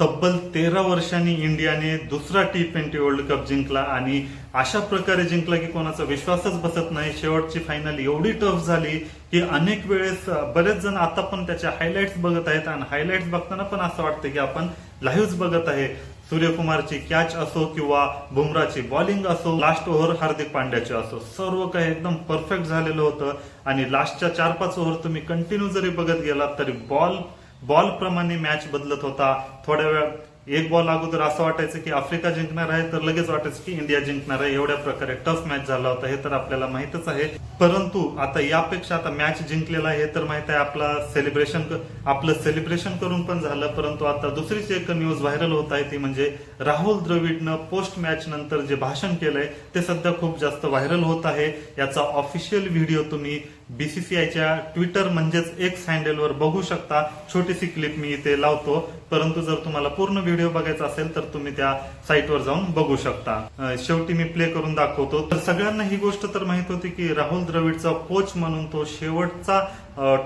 तब्बल तेरा वर्षांनी इंडियाने दुसरा टी ट्वेंटी वर्ल्ड कप जिंकला आणि अशा प्रकारे जिंकला की कोणाचा विश्वासच बसत नाही. शेवटची फायनल एवढी टफ झाली की अनेक वेळेस बरेच जण आता पण त्याच्या हायलाइट्स बघत आहेत आणि हायलाइट्स बघताना पण असं वाटतं की आपण लाईव्ह बघत आहे. सूर्यकुमारची कॅच असो किंवा बुमराची बॉलिंग असो लास्ट ओव्हर हार्दिक पांड्याची असो सर्व काही एकदम परफेक्ट झालेलं होतं. आणि लास्टच्या चार पाच ओव्हर तुम्ही कंटिन्यू जरी बघत गेलात तरी बॉल बॉल प्रमाणे मॅच बदलत होता. थोड्या वेळ एक बॉल अगोदर असं वाटायचं की आफ्रिका जिंकणार आहे तर लगेच वाटायचं की इंडिया जिंकणार आहे. एवढ्या प्रकारे टफ मॅच झाला होता. हे तर आपल्याला माहितच आहे. परंतु आता यापेक्षा आता मॅच जिंकलेला आहे हे तर माहीत आहे. आपला सेलिब्रेशन आपलं सेलिब्रेशन करून पण झालं. परंतु आता दुसरीच एक न्यूज व्हायरल होत आहे ती म्हणजे राहुल द्रविडनं पोस्ट मॅच नंतर जे भाषण केलंय ते सध्या खूप जास्त व्हायरल होत आहे. याचा ऑफिशियल व्हिडिओ तुम्ही बीसीसीआयच्या ट्विटर म्हणजेच एक्स हँडलवर बघू शकता. छोटीशी क्लिप मी इथे लावतो. परंतु जर तुम्हाला पूर्ण व्हिडिओ बघायचा असेल तर तुम्ही त्या साईटवर जाऊन बघू शकता. शेवटी मी प्ले करून दाखवतो. तर सगळ्यांना ही गोष्ट तर माहीत होती की राहुल द्रविडचा कोच म्हणून तो शेवटचा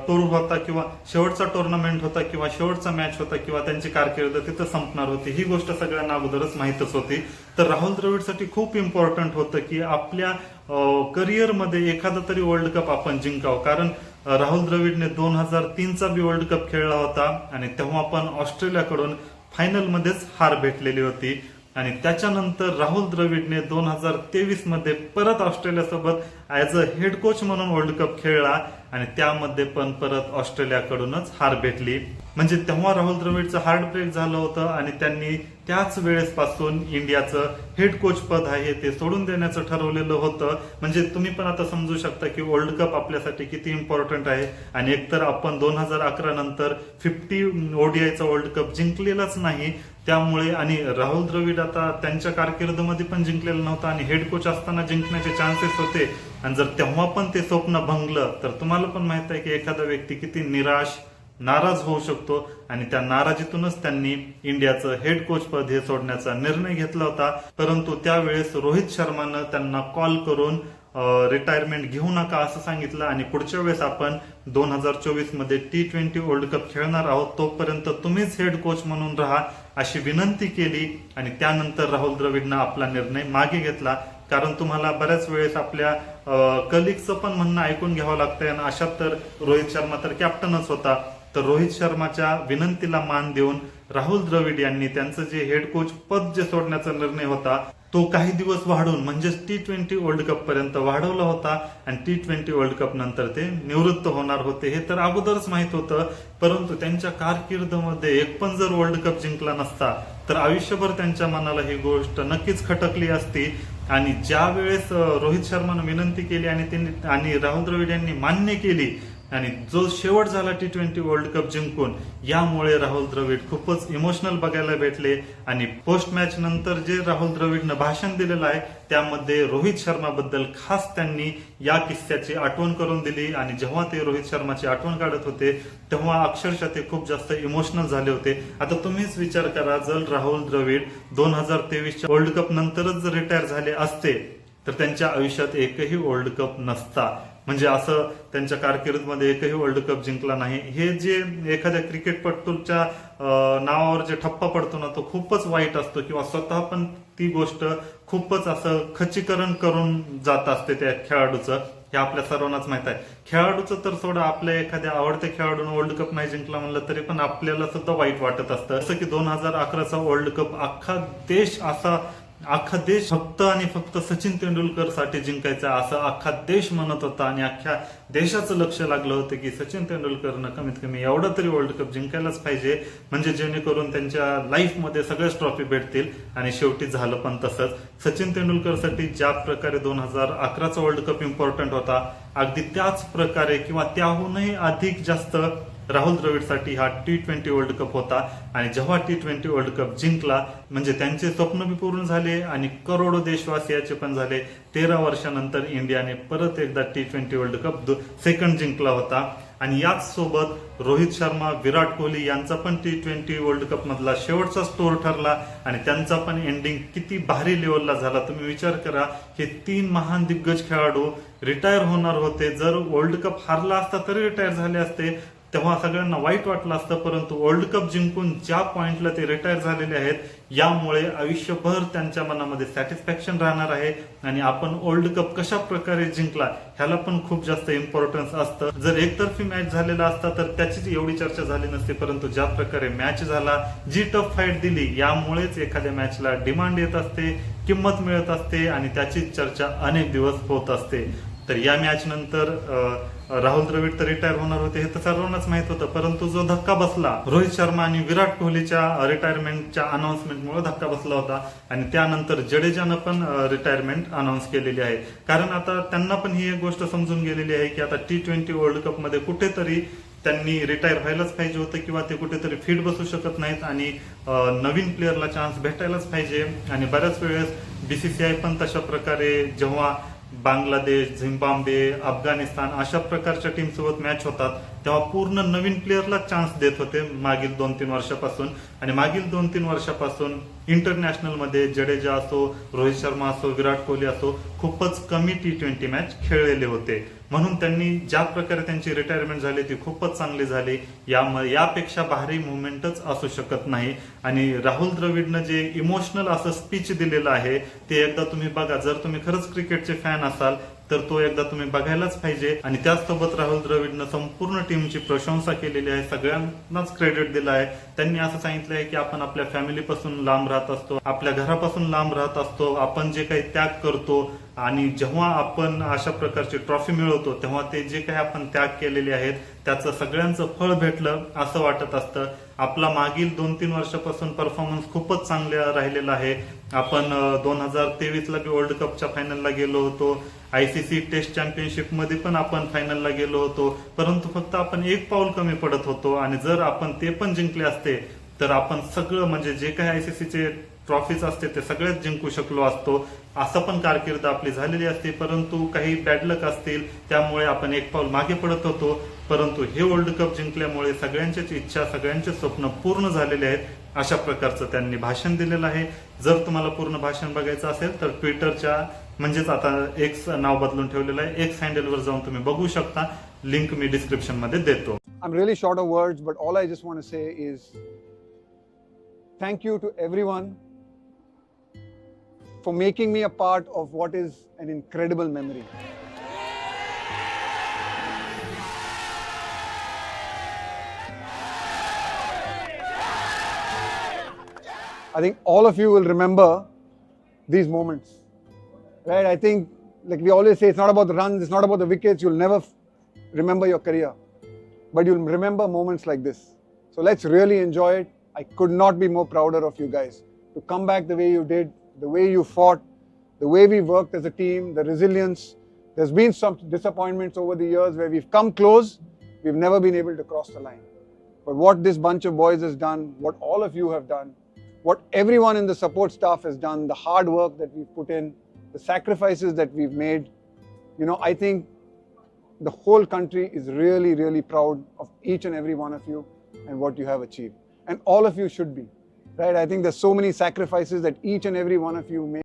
टूर होता किंवा शेवटचा टुर्नामेंट होता किंवा शेवटचा मॅच होता किंवा त्यांची कारकीर्द तिथं संपणार होती. ही गोष्ट सगळ्यांना अगोदरच माहितच होती. तर राहुल द्रविडसाठी खूप इम्पॉर्टंट होतं की आपल्या करिअरमध्ये एखादा तरी वर्ल्ड कप आपण जिंकावं. कारण राहुल द्रविडने दोन हजार तीनचा बी वर्ल्ड कप खेळला होता आणि तेव्हा पण ऑस्ट्रेलियाकडून फायनलमध्येच हार भेटलेली होती. आणि त्याच्यानंतर राहुल द्रविडने दोन हजार तेवीसमध्ये परत ऑस्ट्रेलियासोबत ऍज अ हेड कोच म्हणून वर्ल्ड कप खेळला आणि त्यामध्ये पण परत ऑस्ट्रेलियाकडूनच हार भेटली. म्हणजे तेव्हा राहुल द्रविडचं हार्ट ब्रेक झालं होतं आणि त्यांनी त्याच वेळेसपासून इंडियाचं हेड कोच पद आहे ते सोडून देण्याचं ठरवलेलं होतं. म्हणजे तुम्ही पण आता समजू शकता की वर्ल्ड कप आपल्यासाठी किती इम्पॉर्टंट आहे. आणि एकतर आपण दोन हजार अकरा नंतर फिफ्टी ओडीआयचा वर्ल्ड कप जिंकलेलाच नाही. त्यामुळे आणि राहुल द्रविड आता त्यांच्या कारकिर्दीमध्ये पण जिंकलेला नव्हता आणि हेड कोच असताना जिंकण्याचे चान्सेस होते. आणि जर तेव्हा पण ते स्वप्न भंगलं तर तुम्हाला पण माहीत आहे की एखादा व्यक्ती किती निराश नाराज होऊ शकतो आणि त्या नाराजीतूनच त्यांनी इंडियाचं हेड कोच पद हे सोडण्याचा निर्णय घेतला होता. परंतु त्यावेळेस रोहित शर्मानं त्यांना कॉल करून रिटायरमेंट घेऊ नका असं सांगितलं आणि पुढच्या वेळेस आपण दोन हजार चोवीसमध्ये टी ट्वेंटी वर्ल्ड कप खेळणार आहोत. तोपर्यंत तुम्हीच हेड कोच म्हणून राहा अशी विनंती केली आणि त्यानंतर राहुल द्रविडनं आपला निर्णय मागे घेतला. कारण तुम्हाला बऱ्याच वेळेस आपल्या कलिगचं पण म्हणणं ऐकून घ्यावं लागतंय आणि अशात तर रोहित शर्मा तर कॅप्टनच होता. तर रोहित शर्माच्या विनंतीला मान देऊन राहुल द्रविड यांनी त्यांचं जे हेड कोच पद जे सोडण्याचा निर्णय होता तो काही दिवस वाढून म्हणजेच टी ट्वेंटी वर्ल्ड कप पर्यंत वाढवला होता आणि टी ट्वेंटी वर्ल्ड कप नंतर ते निवृत्त होणार होते हे तर अगोदरच माहीत होतं परंतु त्यांच्या कारकिर्दमध्ये एक पण जर वर्ल्ड कप जिंकला नसता तर आयुष्यभर त्यांच्या मनाला ही गोष्ट नक्कीच खटकली असती. आणि ज्या वेळेस रोहित शर्मानं विनंती केली आणि त्यांनी आणि राहुल द्रविड यांनी मान्य केली आणि जो शेवट झाला टी ट्वेंटी वर्ल्ड कप जिंकून यामुळे राहुल द्रविड खूपच इमोशनल बघायला भेटले. आणि पोस्ट मॅच नंतर जे राहुल द्रविडनं भाषण दिलेलं आहे त्यामध्ये रोहित शर्माबद्दल खास त्यांनी या किस्स्याची आठवण करून दिली. आणि जेव्हा ते रोहित शर्माची आठवण काढत होते तेव्हा अक्षरशः ते खूप जास्त इमोशनल झाले होते. आता तुम्हीच विचार करा जर राहुल द्रविड दोन हजार तेवीसच्या वर्ल्ड कप नंतरच जर रिटायर झाले असते तर त्यांच्या आयुष्यात एकही वर्ल्ड कप नसता. म्हणजे असं त्यांच्या कारकिर्दमध्ये एकही वर्ल्ड कप जिंकला नाही. हे जे एखाद्या क्रिकेटपटूच्या नावावर जे ठप्पा पडतो ना तो खूपच वाईट असतो किंवा स्वतः पण ती गोष्ट खूपच असं खचीकरण करून जात असते त्या खेळाडूचं. हे आपल्या सर्वांनाच माहीत आहे. खेळाडूचं तर सोडा आपल्या एखाद्या आवडत्या खेळाडून वर्ल्ड कप नाही जिंकला म्हणलं तरी पण आपल्याला सुद्धा वाईट वाटत असतं. जसं की दोन हजार अकराचा वर्ल्ड कप अख्खा देश असा अख्खा देश फक्त आणि फक्त सचिन तेंडुलकरसाठी जिंकायचा असं अख्खा देश म्हणत होता आणि अख्ख्या देशाचं लक्ष लागलं होतं की सचिन तेंडुलकरनं कमीत कमी एवढा तरी वर्ल्ड कप जिंकायलाच पाहिजे म्हणजे जेणेकरून त्यांच्या लाईफमध्ये सगळ्याच ट्रॉफी भेटतील आणि शेवटी झालं पण तसंच. सचिन तेंडुलकरसाठी ज्या प्रकारे दोन हजार अकराचा वर्ल्ड कप इम्पॉर्टंट होता अगदी त्याच प्रकारे किंवा त्याहूनही अधिक जास्त राहुल द्रविडसाठी हा टी ट्वेंटी वर्ल्ड कप होता. आणि जेव्हा टी ट्वेंटी वर्ल्ड कप जिंकला म्हणजे त्यांचे स्वप्न बी पूर्ण झाले आणि करोडो देशवासियाचे पण झाले. तेरा वर्षानंतर इंडियाने परत एकदा T twenty world cup second जिंकला होता. आणि याच सोबत रोहित शर्मा विराट कोहली यांचा पण टी ट्वेंटी वर्ल्ड कप मधला शेवटचा स्टोर ठरला. आणि त्यांचा पण एंडिंग किती भारी लेवलला झाला तुम्ही विचार करा. हे तीन महान दिग्गज खेळाडू रिटायर होणार होते. जर वर्ल्ड कप हारला असता तरी रिटायर झाले असते. तेव्हा सगळ्यांना वाईट वाटलं असतं परंतु वर्ल्ड कप जिंकून ज्या पॉइंटला ते रिटायर झालेले आहेत यामुळे आयुष्यभर त्यांच्या मनामध्ये सॅटिस्फॅक्शन राहणार आहे. आणि आपण वर्ल्ड कप कशा प्रकारे जिंकला ह्याला पण खूप जास्त इम्पॉर्टन्स असतं. जर एकतर्फी मॅच झालेला असता तर त्याचीच एवढी चर्चा झाली नसती परंतु ज्या प्रकारे मॅच झाला जी टफ फाईट दिली यामुळेच एखाद्या मॅचला डिमांड येत असते किंमत मिळत असते आणि त्याचीच चर्चा अनेक दिवस होत असते. तर या मॅच नंतर राहुल द्रविड तर रिटायर होणार होते हे तर सर्वांनाच माहीत होतं परंतु जो धक्का बसला रोहित शर्मा आणि विराट कोहलीच्या रिटायरमेंटच्या अनाऊन्समेंटमुळे धक्का बसला होता. आणि त्यानंतर जडेजानं पण रिटायरमेंट अनाऊन्स केलेली आहे. कारण आता त्यांना पण ही एक गोष्ट समजून गेलेली आहे की आता टी ट्वेंटी वर्ल्ड कपमध्ये कुठेतरी त्यांनी रिटायर व्हायलाच पाहिजे होतं किंवा ते कुठेतरी फिट बसू शकत नाहीत आणि नवीन प्लेअरला चान्स भेटायलाच पाहिजे. आणि बऱ्याच वेळेस बीसीसीआय पण तशा प्रकारे जेव्हा बांगलादेश झिम्बाब्वे अफगाणिस्तान अशा प्रकारच्या टीमसोबत मॅच होतात. तेव्हा पूर्ण नवीन प्लेअरला चान्स देत होते मागील दोन तीन वर्षापासून. आणि मागील दोन तीन वर्षापासून इंटरनॅशनलमध्ये जडेजा असो रोहित शर्मा असो विराट कोहली असो खूपच कमी टी ट्वेंटी मॅच खेळलेले होते. म्हणून त्यांनी ज्या प्रकारे त्यांची रिटायरमेंट झाली ती खूपच चांगली झाली. या यापेक्षा भारी मुवमेंटच असू शकत नाही. आणि राहुल द्रविडनं जे इमोशनल असं स्पीच दिलेलं आहे ते एकदा तुम्ही बघा. जर तुम्ही खरंच क्रिकेटचे फॅन असाल तर तो एकदा तुम्ही बघायलाच पाहिजे. आणि त्याचसोबत राहुल द्रविडनं संपूर्ण टीमची प्रशंसा केलेली आहे. सगळ्यांनाच क्रेडिट दिला आहे. त्यांनी असं सांगितलं आहे की आपण आपल्या फॅमिलीपासून लांब राहत असतो. आपल्या घरापासून लांब राहत असतो. आपण जे काही त्याग करतो आणि जेव्हा आपण अशा प्रकारची ट्रॉफी मिळवतो तेव्हा ते जे काही आपण त्याग केलेले आहेत त्याचं सगळ्यांचं फळ भेटलं असं वाटत असतं. आपला मागील दोन तीन वर्षापासून परफॉर्मन्स खूपच चांगला राहिलेला आहे. आपण दोन हजार तेवीसला बी वर्ल्ड कपच्या फायनलला गेलो होतो. आयसीसी टेस्ट चॅम्पियनशिपमध्ये पण आपण फायनलला गेलो होतो. परंतु फक्त आपण एक पाऊल कमी पडत होतो आणि जर आपण ते पण जिंकले असते तर आपण सगळं म्हणजे जे काही आयसीसीचे ट्रॉफीज असते ते सगळेच जिंकू शकलो असतो. असं पण कारकीर्द आपली झालेली असते. परंतु काही बॅडलक असतील त्यामुळे आपण एक पाऊल मागे पडत होतो. परंतु हे वर्ल्ड कप जिंकल्यामुळे सगळ्यांच्याच इच्छा सगळ्यांचे स्वप्न पूर्ण झालेले आहेत अशा प्रकारचं त्यांनी भाषण दिलेलं आहे. जर तुम्हाला पूर्ण भाषण बघायचं असेल तर ट्विटरच्या म्हणजेच आता एक्स नाव बदलून ठेवलेलं आहे. एक्स हँडलवर जाऊन तुम्ही बघू शकता. लिंक मी डिस्क्रिप्शनमध्ये देतो. I'm really short of words, but all I just want to say is thank you to everyone. For making me a part of what is an incredible memory. I think all of you will remember these moments, right? I think, like we always say, it's not about the runs, it's not about the wickets. You'll never remember your career but you'll remember moments like this. So let's really enjoy it. I could not be more prouder of you guys to come back the way you did, the way you fought, the way we worked as a team, the resilience. There's been some disappointments over the years where we've come close, we've never been able to cross the line. But what this bunch of boys has done, what all of you have done, what everyone in the support staff has done, the hard work that we've put in, the sacrifices that we've made, you know, I think the whole country is really, really proud of each and every one of you and what you have achieved. And all of you should be, right? I think there's so many sacrifices that each and every one of you made.